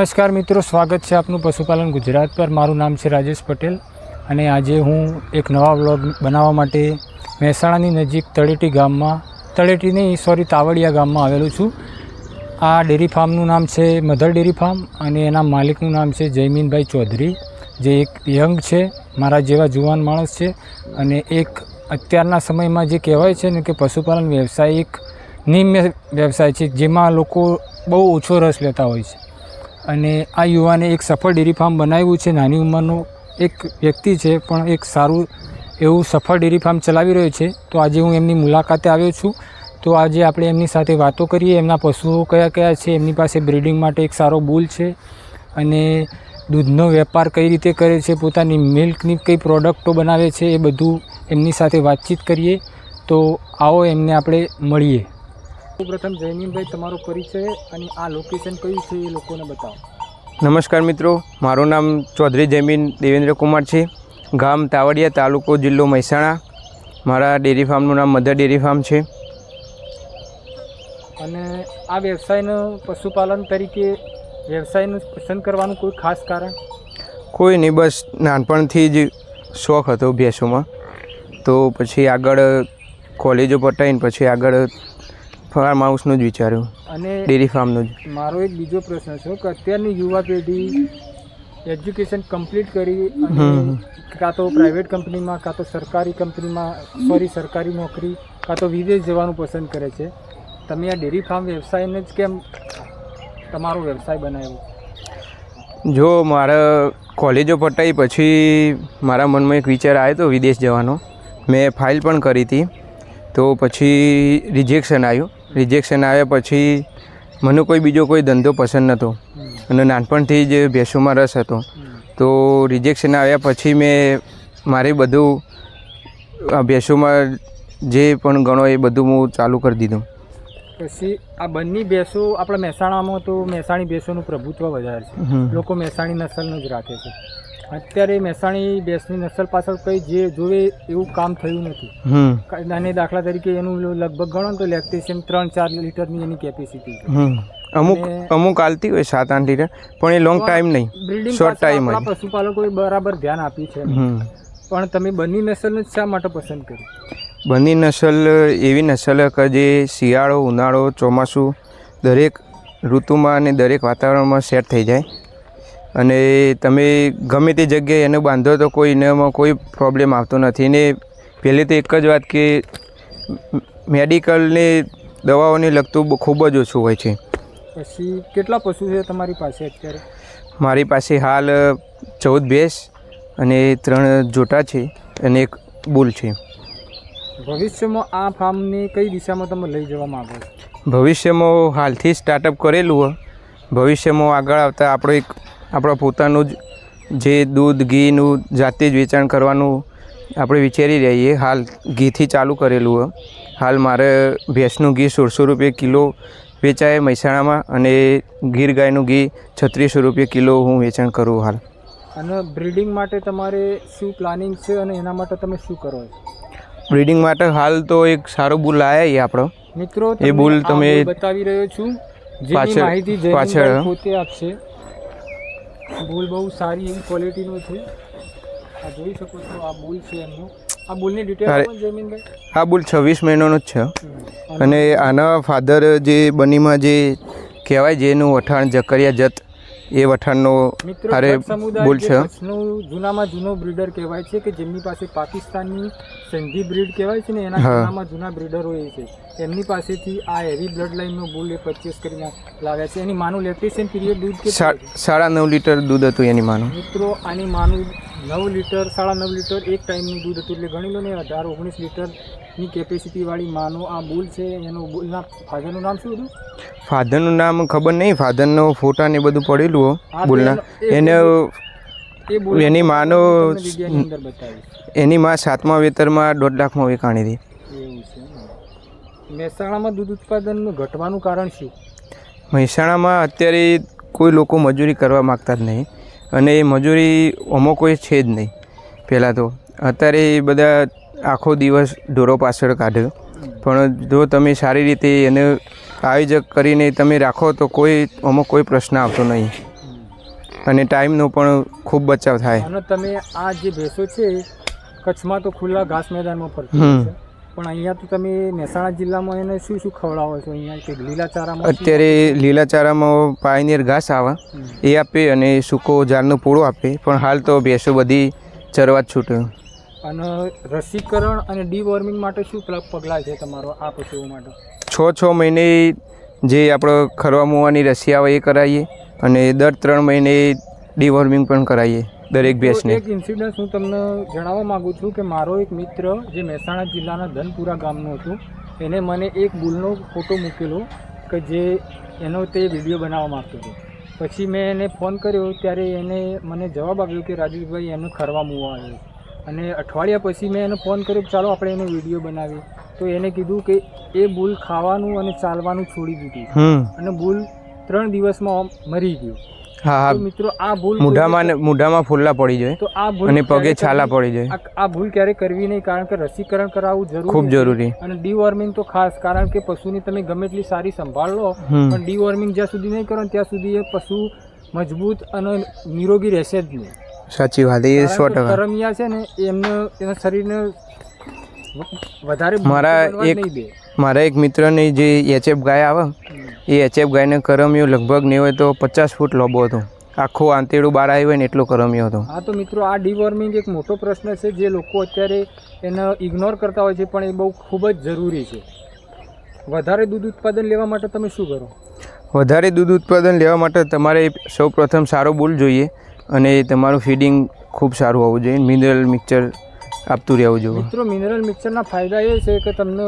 નમસ્કાર મિત્રો, સ્વાગત છે આપનું પશુપાલન ગુજરાત પર. મારું નામ છે રાજેશ પટેલ અને આજે હું એક નવા વ્લોગ બનાવવા માટે મહેસાણાની નજીક તળેટી ગામમાં, તળેટી નહીં સોરી તાવડિયા ગામમાં આવેલું છું. આ ડેરી ફાર્મનું નામ છે મધર ડેરી ફાર્મ અને એના માલિકનું નામ છે જયમીનભાઈ ચૌધરી. જે એક યંગ છે, મારા જેવા જુવાન માણસ છે અને એક અત્યારના સમયમાં જે કહેવાય છે ને કે પશુપાલન વ્યવસાય એક નિમ્ય વ્યવસાય છે, જેમાં લોકો બહુ ઓછો રસ લેતા હોય છે. અને આ યુવાને એક સફળ ડેરી ફાર્મ બનાવ્યું છે. નાની ઉંમરનો એક વ્યક્તિ છે, પણ એક સારું એવું સફળ ડેરી ફાર્મ ચલાવી રહ્યો છે. તો આજે હું એમની મુલાકાતે આવ્યો છું. તો આજે આપણે એમની સાથે વાતો કરીએ. એમના પશુઓ કયા કયા છે, એમની પાસે બ્રિડિંગ માટે એક સારો બુલ છે અને દૂધનો વેપાર કઈ રીતે કરે છે, પોતાની મિલ્કની કઈ પ્રોડક્ટો બનાવે છે, એ બધું એમની સાથે વાતચીત કરીએ. તો આવો એમને આપણે મળીએ. પ્રથમ જયમીનભાઈ તમારો પરિચય અને આ લોકેશન કયું છે એ લોકોને બતાવો. નમસ્કાર મિત્રો મારું નામ ચૌધરી જમીન દેવેન્દ્ર કુમાર છે. ગામ તાવડિયા તાલુકો જિલ્લો મહેસાણા. મારા ડેરી ફાર્મનું નામ મધર ડેરી ફાર્મ છે. અને આ વ્યવસાયનું પશુપાલન તરીકે વ્યવસાયનું પસંદ કરવાનું કોઈ ખાસ કારણ? કોઈ નહીં બસ નાનપણથી જ શોખ હતો ભેંસોમાં તો પછી આગળ કોલેજો પટાવીને પછી આગળ ફાર્મ હાઉસનું જ વિચાર્યું. અને ડેરી ફાર્મનું જ. મારો એક બીજો પ્રશ્ન છે કે અત્યારની યુવા પેઢી એજ્યુકેશન કમ્પ્લીટ કરી. કાં તો પ્રાઇવેટ કંપનીમાં કાં તો સરકારી કંપનીમાં સોરી સરકારી નોકરી કાં તો વિદેશ જવાનું પસંદ કરે છે. તમે આ ડેરી ફાર્મ વ્યવસાયને જ કેમ તમારો વ્યવસાય બનાવ્યો? જો મારા કોલેજો પટાઈ પછી મારા મનમાં એક વિચાર આવ્યો હતો વિદેશ જવાનો. મેં ફાઇલ પણ કરી હતી. તો પછી રિજેક્શન આવ્યું. રિજેક્શન આવ્યા પછી મને કોઈ બીજો કોઈ ધંધો પસંદ નહોતો. અને નાનપણથી જ ભેંસોમાં રસ હતો તો રિજેક્શન આવ્યા પછી મેં મારે બધું આ ભેંસોમાં જે પણ ગણો એ બધું હું ચાલુ કરી દીધું. પછી આ બંને ભેંસો આપણા મહેસાણામાં તો મહેસાણી ભેંસોનું પ્રભુત્વ વધારે છે. લોકો મહેસાણી નસલનું જ રાખે છે. અત્યારે મહેસાણી બેસની નસલ પાછળ કંઈ જે જોવે એવું કામ થયું નથી. અને દાખલા તરીકે એનું લગભગ ગણો તો લેક્ટેશન ત્રણ ચાર લીટરની એની કેપેસિટી છે. હમ. અમુક અમુક આલતી હોય સાત આઠ લીટર પણ એ લોંગ ટાઈમ નહીં. શોર્ટ ટાઈમ હોય. પશુપાલકોએ બરાબર ધ્યાન આપ્યું છે હમ. પણ તમે બંને નસલને શા માટે પસંદ કરી? બંને નસલ એવી નસલ કે જે શિયાળો ઉનાળો ચોમાસું દરેક ઋતુમાં અને દરેક વાતાવરણમાં સેટ થઈ જાય. અને તમે ગમે તે જગ્યાએ એને બાંધો તો કોઈ એનામાં કોઈ પ્રોબ્લેમ આવતો નથી. ને પહેલી તો એક જ વાત કે મેડિકલને દવાઓને લગતું ખૂબ જ ઓછું હોય છે. પછી કેટલા પશુ છે તમારી પાસે અત્યારે? મારી પાસે હાલ ચૌદ ભેંસ અને ત્રણ જોટા છે અને એક બુલ છે. ભવિષ્યમાં આ ફાર્મને કઈ દિશામાં તમે લઈ જવા માંગો છો? ભવિષ્યમાં હાલથી સ્ટાર્ટઅપ કરેલું હોય. ભવિષ્યમાં આગળ આવતા આપણો એક આપણા પોતાનું જ જે દૂધ ઘીનું જાતે જ વેચાણ કરવાનું આપણે વિચારી રહીએ. હાલ ઘીથી ચાલુ કરેલું હોય હાલ મારે ભેંસનું ઘી સોળસો રૂપિયા કિલો વેચાય મહેસાણામાં અને ગીર ગાયનું ઘી છત્રીસો રૂપિયા કિલો હું વેચાણ કરું હાલ. અને બ્રિડિંગ માટે તમારે શું પ્લાનિંગ છે અને એના માટે તમે શું કરો છો? બ્રીડિંગ માટે હાલ તો એક સારો બુલ આવ્યા એ આપણો. મિત્રો એ બુલ તમે બતાવી રહ્યો છું. માહિતી પાછળ. પોતે આપશે. બુલ બહુ સારી એવી ક્વોલિટીનો છે. આ જોઈ શકો છો આ બોલ છે એમનો. આ બોલની ડિટેલ જયમીનભાઈ આ બોલ છવ્વીસ મહિનાનો જ છે. અને આના ફાધર જે બનીમાં જે કહેવાય જેનું વઠાણ જકરિયા જત એ વઠાણનો અરે બુલ છે. જૂનામાં જૂનો બ્રીડર કહેવાય છે કે જેમની પાસે પાકિસ્તાનની સંધી બ્રીડ કહેવાય છે ને એના ઘણામાં જૂના બ્રીડરો એ છે. એમની પાસેથી આ હેવી બ્લડ લાઇનનો બુલ એ પરચેસ કરીને લાવ્યા છે. એની માનું લેક્ટેશન પીરિયડ દૂધ કે સાડા નવ લીટર દૂધ હતું એની માનું. મિત્રો આની માનું નવ લીટર સાડા નવ લીટર એક ટાઈમનું દૂધ હતું. એટલે ગણી લો ને અઢાર ઓગણીસ લીટરની કેપેસિટીવાળી માનો આ બુલ છે. એનું બુલના ફાધરનું નામ શું હતું? ફાધરનું નામ ખબર નહીં. ફાધરનો ફોટા ને બધું પડેલું બુલના. એનો- એને માનો એની માં સાતમા વેતરમાં દોઢ લાખમાં વેચાણી હતી. મહેસાણામાં દૂધ ઉત્પાદનનું ઘટવાનું કારણ શું? મહેસાણામાં અત્યારે કોઈ લોકો મજૂરી કરવા માગતા જ નહીં. અને એ મજૂરી અમો કોઈ છે જ નહીં. પહેલાં તો અત્યારે એ બધા આખો દિવસ ઢોરો પાછળ કાઢે. પણ જો તમે સારી રીતે એને આયોજક કરીને તમે રાખો તો કોઈ અમુક કોઈ પ્રશ્ન આવતો નહીં. અને ટાઈમનો પણ ખૂબ બચાવ થાય. અને તમે આ જે ભેંસો છે કચ્છમાં તો ખુલ્લા ઘાસ મેદાનમાં ફરતી. છે. પણ અહીંયા તો તમે મહેસાણા જિલ્લામાં એને શું શું ખવડાવો છો? અહીંયા કે લીલા ચારામાં? અત્યારે લીલાચારામાં પાયનિયર ઘાસ આવે. એ આપે અને સૂકો ઝાડનો પૂળો આપે. પણ હાલ તો ભેંસો બધી ચરવા જ છૂટે. અને રસીકરણ અને ડીવોર્મિંગ માટે શું પગલાં છે તમારો? આ પશુઓ માટે. છ છ મહિને જે આપણે ખરવા મૂવાની રસી આવે એ કરાવીએ અને દર ત્રણ મહિને ડિવોર્મિંગ પણ કરાવીએ દરેક ભેંસને. એક ઇન્સિડન્સ હું તમને જણાવવા માંગુ છું કે મારો એક મિત્ર જે મહેસાણા જિલ્લાના ધનપુરા ગામનો હતો એને મને એક બુલનો ફોટો મૂકેલો કે જે એનો તે વીડિયો બનાવવા માગતો હતો. પછી મેં એને ફોન કર્યો ત્યારે એને મને જવાબ આપ્યો કે રાજેશભાઈ એનું ખરવા મૂવા આવ્યો અને અઠવાડિયા પછી મેં એને ફોન કર્યો કે ચાલો આપણે એનો વીડિયો બનાવીએ. તો એને કીધું કે એ બુલ ખાવાનું અને ચાલવાનું છોડી દીધું અને બુલ ત્રણ દિવસમાં મરી ગયું. હા હા. મિત્રો આ ભૂલ મોઢામાં મૂઢામાં ફૂલ્લા પડી જાય તો આ ભૂલ અને પગે છાલા પડી જાય. આ- ભૂલ ક્યારે કરવી નહીં? કારણ કે રસીકરણ કરાવવું જરૂરી ખૂબ જરૂરી. અને ડીવોર્મિંગ તો ખાસ કારણ કે પશુની તમે ગમે એટલી સારી સંભાળ લો પણ ડીવોર્મિંગ જ્યાં સુધી નહીં કરો ત્યાં સુધી એ પશુ મજબૂત અને નિરોગી રહેશે જ નહીં. સાચી વાત એ સો ટકા. કરમિયા છે ને એમને એના શરીરને વધારે મારા એક- મારા એક મિત્રને જે એચએફ ગાય આવે એ એચએફ ગાયને કરમ્યો લગભગ નહીં હોય તો પચાસ ફૂટ લોબો હતો. આખો આંતેડું બહાર આવ્યું હોય ને એટલો કરમ્યો હતો. હા તો મિત્રો આ ડીવોર્મિંગ એક મોટો પ્રશ્ન છે જે લોકો અત્યારે એને ઇગ્નોર કરતા હોય છે પણ એ બહુ ખૂબ જ જરૂરી છે. વધારે દૂધ ઉત્પાદન લેવા માટે તમે શું કરો? વધારે દૂધ ઉત્પાદન લેવા માટે તમારે સૌપ્રથમ સારો બુલ જોઈએ અને તમારું ફીડિંગ ખૂબ સારું હોવું જોઈએ. મિનરલ મિક્સચર આપતું રહેવું જોઈએ. મિત્રો મિનરલ મિક્સરના ફાયદા એ છે કે તમને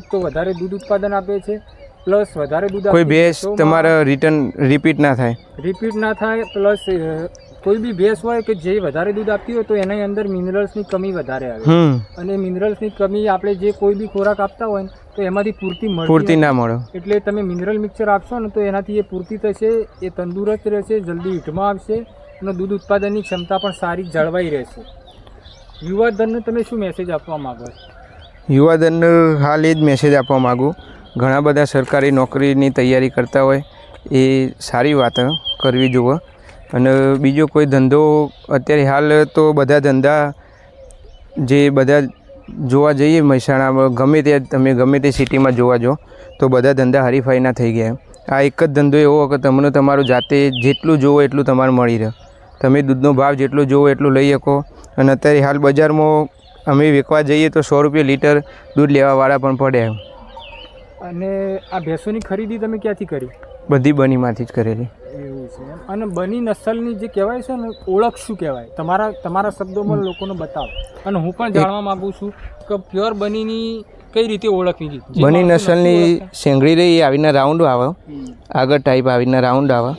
એક તો વધારે દૂધ ઉત્પાદન આપે છે પ્લસ વધારે દૂધ કોઈ ભેંસ તમારે રિટર્ન રિપીટ ના થાય. રિપીટ ના થાય પ્લસ કોઈ બી ભેંસ હોય કે જે વધારે દૂધ આપતી હોય તો એની અંદર મિનરલ્સની કમી વધારે આવે. અને મિનરલ્સની કમી આપણે જે કોઈ બી ખોરાક આપતા હોય ને તો એમાંથી પૂરતી મળે પૂરતી ના મળે. એટલે તમે મિનરલ મિક્સર આપશો ને તો એનાથી એ પૂરતી થશે એ તંદુરસ્ત રહેશે જલ્દી હીટમાં આવશે અને દૂધ ઉત્પાદનની ક્ષમતા પણ સારી જળવાઈ રહેશે. યુવા ધનને તમે શું મેસેજ આપવા માગો છો? યુવાધનને હાલ એ જ મેસેજ આપવા માગું. ઘણા બધા સરકારી નોકરીની તૈયારી કરતા હોય, એ સારી વાત કરવી જુઓ અને બીજો કોઈ ધંધો, અત્યારે હાલ તો બધા ધંધા જે બધા જોવા જઈએ મહેસાણામાં, ગમે તે તમે ગમે તે સિટીમાં જોવા જો તો બધા ધંધા હરીફાઈના થઈ ગયા. આ એક જ ધંધો એવો કે તમને તમારું જાતે જેટલું જોવો એટલું તમારે મળી રહે. તમે દૂધનો ભાવ જેટલો જોવો એટલું લઈ શકો. અને અત્યારે હાલ બજારમાં અમે વેચવા જઈએ તો સો રૂપિયા લીટર દૂધ લેવાવાળા પણ પડે અને આ ભેંસોની ખરીદી તમે ક્યાંથી કરી? બધી બનીમાંથી જ કરેલી. એવું છે અને બની નસલની જે કહેવાય છે ને ઓળખ શું કહેવાય? તમારા તમારા શબ્દોમાં લોકોને બતાવો. અને હું પણ જાણવા માંગુ છું કે પ્યોર બનીની કઈ રીતે ઓળખવી બની નસલની. શેંગડી રહી આવીને રાઉન્ડ આવે. આગળ ટાઈપ આવીને રાઉન્ડ આવે.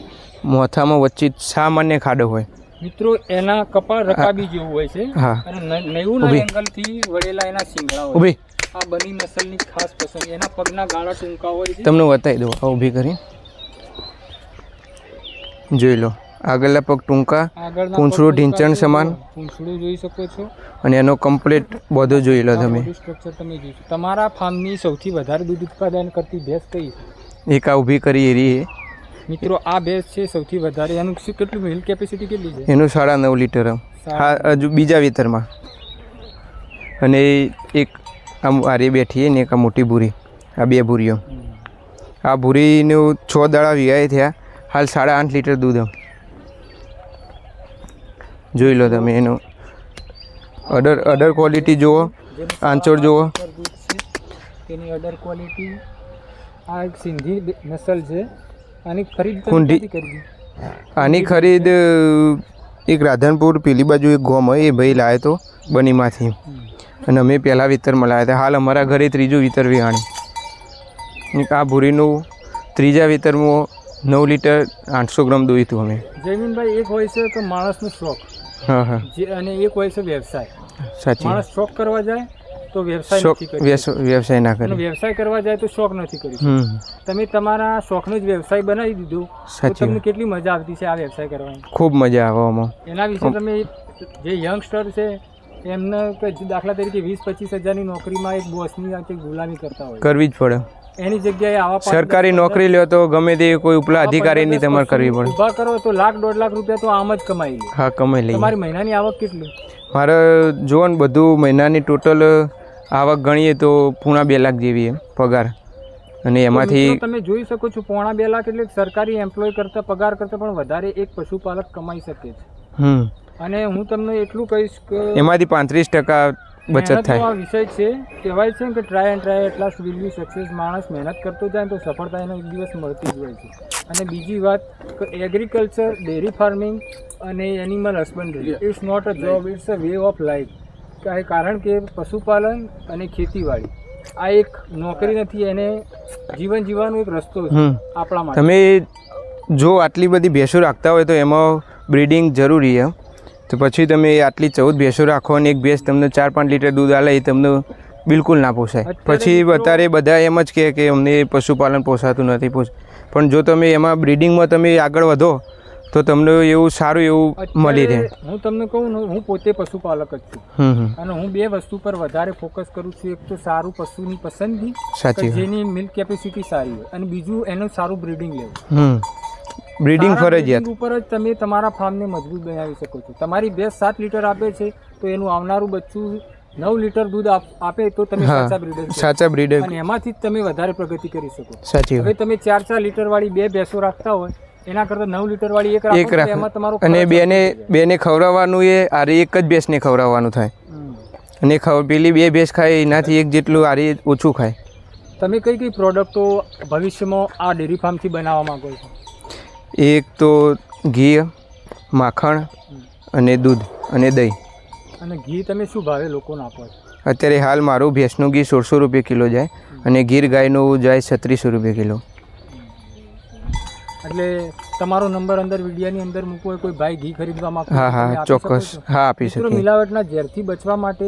મોથામાં વચ્ચે સામાન્ય ખાડો હોય. મિત્રો એના કપાળ રકાબી જેવું હોય છે. અને નેવું. એંગલથી વળેલા એના શિંગડા હોય આ બની નસલની ખાસ પસંદ એના પગના ગાળા ટૂંકા હોય છે. તમને બતાવી દઉં. આ ઊભી કરી. જોઈ લો. આગળના પગ ટૂંકા પૂંછડું ઢીંચણ સમાન. પૂંછડું જોઈ શકો છો. અને એનો કમ્પ્લીટ બધો જોઈ લો તમે. સ્ટ્રક્ચર તમે જોઈ તમારા ફાર્મની સૌથી વધારે દૂધ ઉત્પાદન કરતી ભેંસ કઈ છે? એક આ ઊભી કરી એ રહી મિત્રો આ ભેંસ છે સૌથી વધારે. એનું કેટલું મિલ્ક કેપેસિટી કેટલી છે? એનું સાડા નવ લીટર હા હજુ બીજા વિતરમાં. અને એક આમ આરે બેઠી ને એક આ મોટી ભૂરી. આ બે ભૂરીઓ. આ ભૂરીનું છ દાડા વિહાય થયા. હાલ સાડા આઠ લીટર દૂધ જોઈ લો તમે એનું. અડર અડર ક્વોલિટી જુઓ. આંચોડ જુઓ. તેની અડર ક્વોલિટી આ એક સિંધી નસલ છે. આની ખરીદ કુંડી. આની ખરીદ એક રાધનપુર પેલી બાજુ એક ગોમ હોય એ ભાઈ લાવ્યો તો બનીમાંથી. અને અમે પહેલાં વિતરમાં લાવ્યા હતા. હાલ અમારા ઘરે ત્રીજું વિતર વિહાણી. આ ભૂરીનું ત્રીજા વિતરમાં નવ લીટર આઠસો ગ્રામ હતું અમે. જયમીનભાઈ એક હોય છે તો માણસનો શોખ. હા હા. અને એક હોય છે વ્યવસાય. સાચી માણસ શોખ કરવા જાય તો વ્યવસાય નથી વ્યવસાય ના અને કરે. વ્યવસાય કરવા જાય તો શોખ નથી કરી તમે તમારા શોખનો જ વ્યવસાય બનાવી દીધો તો તમને કેટલી મજા આવતી છે આ વ્યવસાય કરવાની? ખૂબ મજા આવે આમાં. એના વિશે તમે જે યંગસ્ટર છે એમને દાખલા તરીકે વીસ પચીસ હજારની નોકરીમાં એક બોસની ગુલામી કરતા હોય. કરવી જ પડે. એની જગ્યાએ આવા સરકારી નોકરી લ્યો તો ગમે તે કોઈ ઉપલા અધિકારીની તમારે કરવી પડે. ઊભા કરો તો લાખ દોઢ લાખ રૂપિયા તો આમ જ કમાઈ લે. હા કમાઈ લે. તમારી મહિનાની આવક કેટલી? મારે જુઓ ને બધું મહિનાની ટોટલ આવક ગણીએ તો પૂણા બે લાખ જેવી એમ પગાર. અને એમાંથી તમે જોઈ શકો છો પોણા બે લાખ એટલે સરકારી એમ્પ્લોય કરતા પગાર કરતા પણ વધારે એક પશુપાલક કમાઈ શકે છે. હમ. અને હું તમને એટલું કહીશ કે એમાંથી પાંત્રીસ ટકા બચત થાય. આ વિષય છે કહેવાય છે કે ટ્રાય એન્ડ ટ્રાય એટલા વિલ બી સક્સેસ માણસ મહેનત કરતો જાય તો સફળતા એને એક દિવસ મળતી જ હોય છે. અને બીજી વાત કે એગ્રીકલ્ચર ડેરી ફાર્મિંગ અને animal husbandry it's not a job it's a way of life કારણ કે પશુપાલન અને ખેતીવાડી આ એક નોકરી નથી એને જીવન જીવવાનો એક રસ્તો છે આપણા માટે. તમે જો આટલી બધી ભેંસો રાખતા હોય તો એમાં બ્રીડિંગ જરૂરી છે. તો પછી તમે આટલી ચૌદ ભેંસો રાખો અને એક ભેંસ તમને ચાર પાંચ લીટર દૂધ આલે એ તમને બિલકુલ ના પોસાય. પછી અત્યારે બધા એમ જ કહે કે અમને પશુપાલન પોસાતું નથી પોસ પણ જો તમે એમાં બ્રીડિંગમાં તમે આગળ વધો તો તમને એવું સારું એવું મળી રહે. હું તમને કહું ને હું પોતે પશુપાલક જ છું. અને હું બે વસ્તુ પર વધારે ફોકસ કરું છું. એક તો સારું પશુની પસંદગી સાચી જેની મિલ્ક કેપેસિટી સારી હોય. અને બીજું એનું સારું બ્રીડિંગ લેવું. હમ. બ્રીડિંગ ફરજિયાત. ઉપર જ તમે તમારા ફાર્મને મજબૂત બનાવી શકો છો. તમારી ભેંસ સાત લીટર આપે છે તો એનું આવનારું બચ્ચું નવ લીટર દૂધ આપ- તો તમે સાચા બ્રીડર સાચા બ્રીડર અને એમાંથી જ તમે વધારે પ્રગતિ કરી શકો. સાચી હવે તમે ચાર ચાર લીટર વાળી બે ભેંસો રાખતા હોય એના કરતાં નવ લીટર વાળી એક એક એમાં તમારું અને બેને બેને ખવડાવવાનું એ આરે એક જ ભેંસને ખવડાવવાનું થાય. અને ખવ પેલી બે ભેંસ ખાય એનાથી એક જેટલું આરે ઓછું ખાય. તમે કઈ કઈ પ્રોડક્ટો ભવિષ્યમાં આ ડેરી ફાર્મથી બનાવવા માંગો છો? એક તો ઘી માખણ અને દૂધ અને દહીં. અને ઘી તમે શું ભાવે લોકોને આપો છો? અત્યારે હાલ મારું ભેંસનું ઘી સોળસો રૂપિયા કિલો જાય અને ગીર ગાયનું જાય છત્રીસો રૂપિયા કિલો. એટલે તમારો નંબર અંદર વિડિયાની અંદર મૂકવો કોઈ ભાઈ ઘી ખરીદવા માંગતો હા હા શકો ચોક્કસ. હા આપી મિત્રો મિલાવટના ઝેરથી બચવા માટે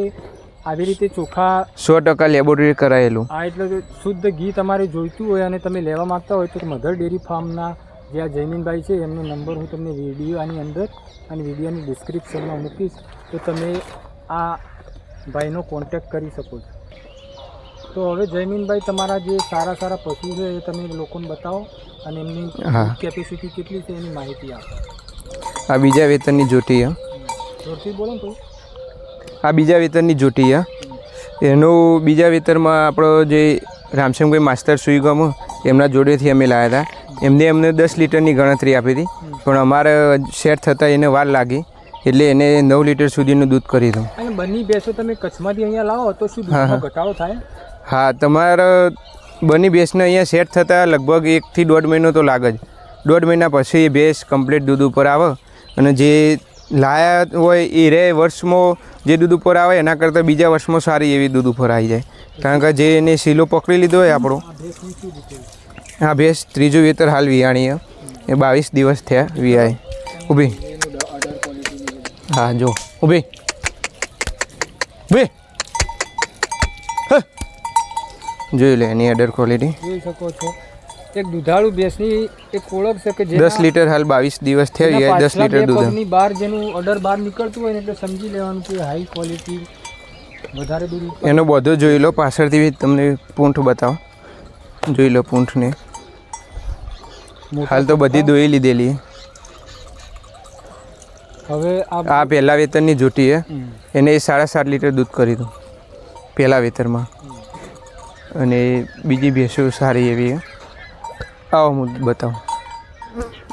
આવી રીતે ચોખા સો ટકા લેબોરેટરી કરાયેલું. હા એટલે શુદ્ધ ઘી તમારે જોઈતું હોય અને તમે લેવા માંગતા હોય તો મધર ડેરી ફાર્મના જે આ જૈમિનભાઈ છે એમનો નંબર હું તમને વિડીયોની અંદર અને વિડીયોની ડિસ્ક્રિપ્શનમાં મૂકીશ તો તમે આ ભાઈનો કોન્ટેક કરી શકો છો. તો હવે જૈમિનભાઈ તમારા જે સારા સારા પશુ છે એ તમે લોકોને બતાવો અને એમની કેપેસિટી કેટલી છે એની માહિતી આપો. આ બીજા વેતનની જોટી જોરથી બોલો ને કોઈ આ બીજા વેતનની જોટી હે. એનું બીજા વેતરમાં આપણો જે રામસિંહભાઈ માસ્તર સુઈગમ એમના જોડેથી અમે લાવ્યા હતા. એમને અમને દસ લીટરની ગણતરી આપી હતી. પણ અમારે શેર થતાં એને વાર લાગી એટલે એને નવ લીટર સુધીનું દૂધ કરી દઉં અને બની ભેંસો તમે કચ્છમાંથી અહીંયા લાવો તો શું. દૂધમાં ઘટાડો થાય? હા તમારે બની ભેંસને અહીંયા સેટ થતાં લગભગ એકથી દોઢ મહિનો તો લાગે જ. દોઢ મહિના પછી એ ભેંસ કમ્પ્લીટ દૂધ ઉપર આવે અને જે લાયા હોય એ રે વર્ષમાં જે દૂધ ઉપર આવે એના કરતાં બીજા વર્ષમાં સારી એવી દૂધ ઉપર આવી જાય. કારણ કે જે એને સીલો પકડી લીધો હોય આપણો આ આ ભેંસ ત્રીજું વેતર હાલ વિયાણીએ એ બાવીસ દિવસ થયા વિયાય. ઊભી હા જો ઊભી ઊભી જોઈ લે એની અડર ક્વોલિટી જોઈ શકો છો. એક દુધાળુ ભેંસની એક ઓળખ છે કે દસ લીટર હાલ બાવીસ દિવસ થયા વિયાય દસ લીટર દૂધ. બહાર જેનું ઓર્ડર બહાર નીકળતું હોય ને એટલે સમજી લેવાનું કે હાઈ ક્વોલિટી વધારે દૂધ એનો બધો જોઈ લો પાછળથી તમને પૂંઠ બતાવો. જોઈ લો પૂંઠને. હાલ તો બધી દોઈ લીધેલી. હવે આ પહેલા વેતરની જોટી છે. એને સાડા સાત લીટર દૂધ કરી દઉં પહેલા વેતરમાં અને બીજી ભેંસો સારી એવી આવો હું બતાવું.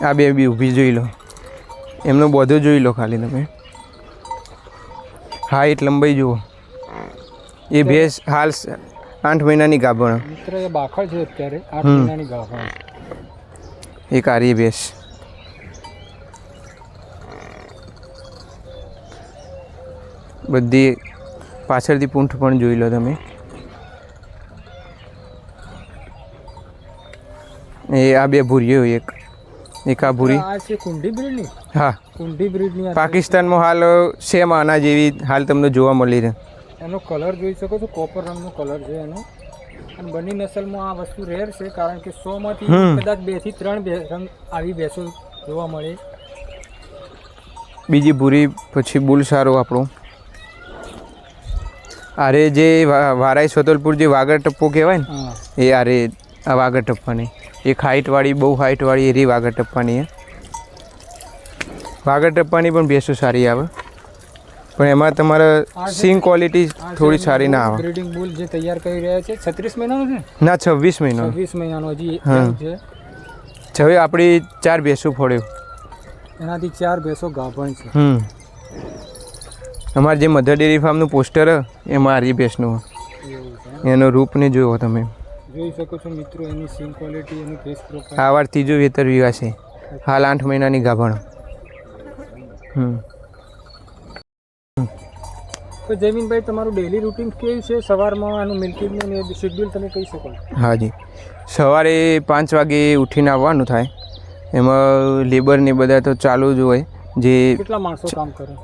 આ બે બી ઊભી જોઈ લો. એમનું બધો જોઈ લો ખાલી તમે. હાઈટ લંબાઈ જુઓ. એ ભેંસ હાલ આઠ મહિનાની ગાભણ. બાખડ છે અત્યારે. આઠ મહિનાની ગાભણ. એક આરી ભેંસ બધી પાછળથી પૂંઠ પણ જોઈ લો તમે. એ આ બે ભૂરીઓ એક. એક આ ભૂરી. હા. કુંડી બ્રીડની પાકિસ્તાનમાં હાલ સેમ આના જેવી હાલ તમને જોવા મળી રહે. એનો કલર જોઈ શકો છો કોપર રંગનો કલર છે એનો. અને બંને નસલમાં આ વસ્તુ રેર છે કારણ કે સો માંથી. કદાચ બેથી ત્રણ રંગ આવી ભેંસો જોવા મળે. બીજી ભૂરી પછી બુલ સારો આપણો. આરે જે વારાઈ સોતલપુર જે વાગર ટપ્પો કહેવાય ને એ આરે આ વાગર ટપ્પાની. એક હાઇટવાળી બહુ હાઇટવાળી એરી વાગર ટપ્પાની વાગર ટપ્પાની પણ ભેંસો સારી આવે. પણ એમાં તમારે સિંગ ક્વોલિટી થોડી સારી ના આવે. બ્રીડિંગ બુલ જે તૈયાર કરી રહ્યા છે છત્રીસ મહિનાનો છે? ના છવ્વીસ મહિનો. છવ્વીસ મહિનાનો હજી છે. હવે આપણી ચાર ભેંસો ફોડ્યો. એનાથી ચાર ભેંસો ગાભણ છે. હમ. અમારે જે મધર ડેરી ફાર્મનું પોસ્ટર એમાં એ મારી ભેંસનું એનો રૂપને જોયો તમે. જોઈ શકો છો મિત્રો એની સિંગ ક્વોલિટી એની ફેસ પ્રોફાઇલ આ વાર ત્રીજો વેતર વિવા છે. હાલ આઠ મહિનાની ગાભણ. હમ. તો જયમીનભાઈ તમારું ડેલી રૂટીન કેવું છે? સવારમાં આનું મિલ્કિંગનું શેડ્યુલ તમે કહી શકો. હાજી સવારે પાંચ વાગે ઉઠીને આવવાનું થાય. એમાં લેબર ને બધા તો ચાલુ જ હોય. જે કેટલા માણસો કામ કરે?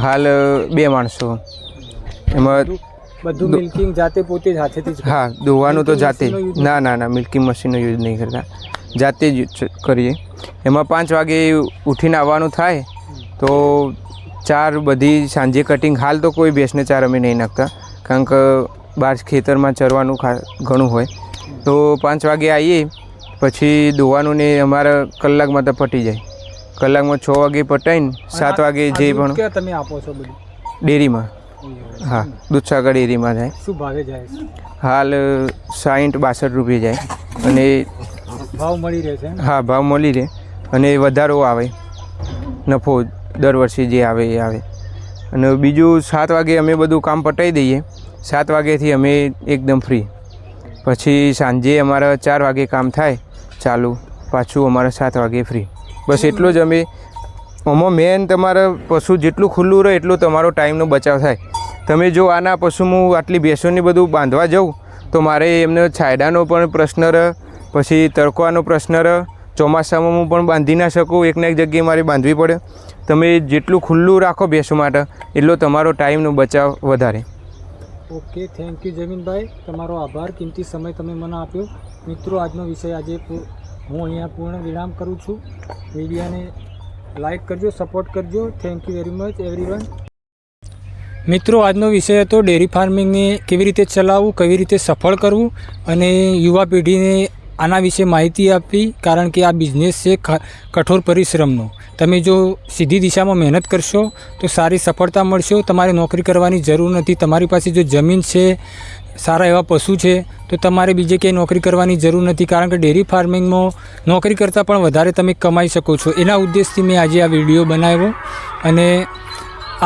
હાલ બે માણસો. એમાં બધું- મિલ્કિંગ જાતે પોતે જ હાથેથી જ હા દોવાનું તો જાતે ના ના ના મિલ્કિંગ મશીનનો યુઝ નહીં કરતા. જાતે જ કરીએ. એમાં પાંચ વાગે ઉઠીને આવવાનું થાય તો ચાર બધી સાંજે કટિંગ હાલ તો કોઈ ભેંસને ચાર અમે નહીં નાખતા. કારણ કે બહાર ખેતરમાં ચરવાનું ઘણું હોય. તો પાંચ વાગે આવીએ પછી દોવાનું ને અમારા કલાકમાં તો પટી જાય. કલાકમાં છ વાગે પટાઈને સાત વાગે જે પણ તમે આપો છો બધું? ડેરીમાં. હા દૂધસાગર ડેરીમાં જાય. શું ભાવે જાય? હાલ સાઠ બાસઠ રૂપિયા જાય. અને ભાવ મળી રહે છે હા ભાવ મળી રહે. અને વધારો આવે. નફો દર વર્ષે જે આવે એ આવે. અને બીજું સાત વાગે અમે બધું કામ પટાવી દઈએ. સાત વાગ્યાથી અમે એકદમ ફ્રી પછી સાંજે અમારા ચાર વાગે કામ થાય, ચાલુ. પાછું અમારે સાત વાગે ફ્રી બસ એટલો જ અમે આમાં મેન તમારે પશુ જેટલું ખુલ્લું રહે એટલું તમારો ટાઈમનો બચાવ થાય. તમે જો આના પશુ હું આટલી ભેંસોને બધું બાંધવા જાઉં, તો મારે એમને છાયડાનો પણ પ્રશ્ન રહે, પછી તડકવાનો પ્રશ્ન રહે, ચોમાસામાં હું પણ બાંધી ના શકું, એકને એક જગ્યાએ મારે બાંધવી પડે. તમે જેટલું ખુલ્લું રાખો ભેંસો માટે, એટલો તમારો ટાઈમનો બચાવ વધારે. ઓકે થેન્ક યુ જમીનભાઈ. તમારો આભાર. કિંમતી સમય તમે મને આપ્યો. મિત્રો, આજનો વિષય આજે હું અહીંયા પૂર્ણ વિરામ કરું છું. મીડિયાને લાઈક કરજો સપોર્ટ કરજો. Thank you very much everyone મિત્રો, આજનો વિષય હતો ડેરી ફાર્મિંગને કેવી રીતે ચલાવવું, કેવી રીતે સફળ કરવું અને યુવા પેઢીને આના વિશે માહિતી આપવી, કારણ કે આ બિઝનેસ છે કઠોર પરિશ્રમનો. તમે જો સીધી દિશામાં મહેનત કરશો, તો સારી સફળતા મળશે. તમારે નોકરી કરવાની જરૂર નથી. તમારી પાસે જો જમીન છે, સારા એવા પશુ છે, તો તમારે બીજે ક્યાંય નોકરી કરવાની જરૂર નથી. કારણ કે ડેરી ફાર્મિંગમાં નોકરી કરતાં પણ વધારે તમે કમાઈ શકો છો. એના ઉદ્દેશથી મેં આજે આ વીડિયો બનાવ્યો અને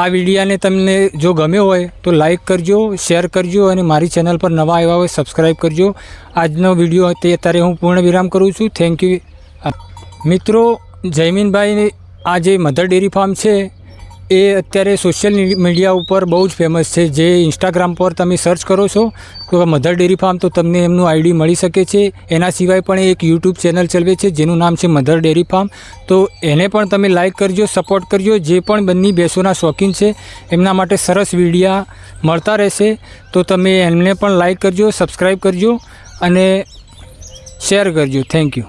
આ વિડીયાને તમને જો ગમ્યો હોય તો લાઈક કરજો, શેર કરજો અને મારી ચેનલ પર નવા આવ્યા હોય સબસ્ક્રાઈબ કરજો. આજનો વીડિયો તે અત્યારે હું પૂર્ણ વિરામ કરું છું. થેન્ક યુ મિત્રો જયમીનભાઈ આ જે મધર ડેરી ફાર્મ છે. એ અત્યારે સોશિયલ મીડિયા ઉપર બહુ જ ફેમસ છે. જે ઇન્સ્ટાગ્રામ પર તમે સર્ચ કરો છો, તો મધર ડેરી ફાર્મ તો તમને એમનું આઈડી મળી શકે છે. એના સિવાય પણ એક યુટ્યુબ ચેનલ ચલાવે છે, જેનું નામ છે મધર ડેરી ફાર્મ તો એને પણ તમે લાઈક કરજો સપોર્ટ કરજો. જે પણ બંને ભેંસોના શોખીન છે, એમના માટે સરસ વિડીયા મળતા રહેશે. તો તમે એમને પણ લાઈક કરજો સબસ્ક્રાઈબ કરજો અને શેર કરજો. Thank you